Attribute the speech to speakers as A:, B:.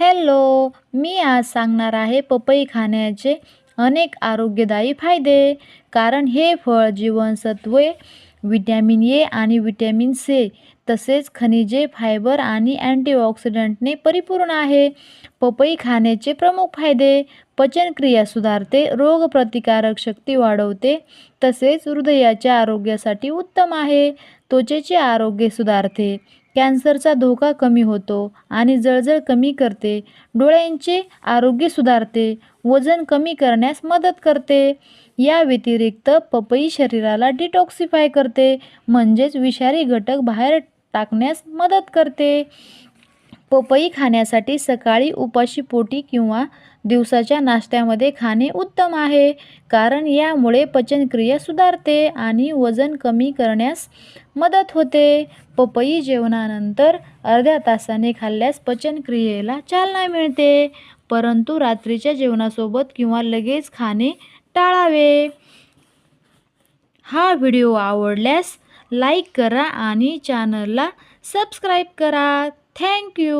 A: Hello मी आज सांगणार आहे पपई खाण्याचे अनेक आरोग्यदायी फायदे. कारण हे फळ जीवनसत्वे विटॅमिन ए आणि विटॅमिन सी तसेच खनिजे फायबर आणि अँटीऑक्सिडंटने परिपूर्ण आहे. पपई खाण्याचे प्रमुख फायदे पचनक्रिया सुधारते रोगप्रतिकारक शक्ती वाढवते तसेच हृदयाच्या आरोग्यासाठी उत्तम आहे. त्वचेचे आरोग्य सुधारते कॅन्सरचा धोका कमी होतो आणि जळजळ कमी करते डोळ्यांचे आरोग्य सुधारते वजन कमी करण्यास मदत करते. या व्यतिरिक्त पपई शरीराला डिटॉक्सिफाय करते म्हणजेच विषारी घटक बाहेर टाकण्यास मदत करते. पपई खाण्यासाठी सकाळी उपाशी पोटी किंवा दिवसाच्या नाश्त्यामध्ये खाणे उत्तम आहे कारण यामुळे पचनक्रिया सुधारते आणि वजन कमी करण्यास मदत होते. पपई जेवणानंतर अर्ध्या तासाने खाल्ल्यास पचनक्रियेला चालना मिळते परंतु रात्रीच्या जेवणासोबत किंवा लगेच खाणे टाळावे. हा व्हिडिओ आवडल्यास लाईक करा आणि चॅनलला सबस्क्राईब करा. थँक्यू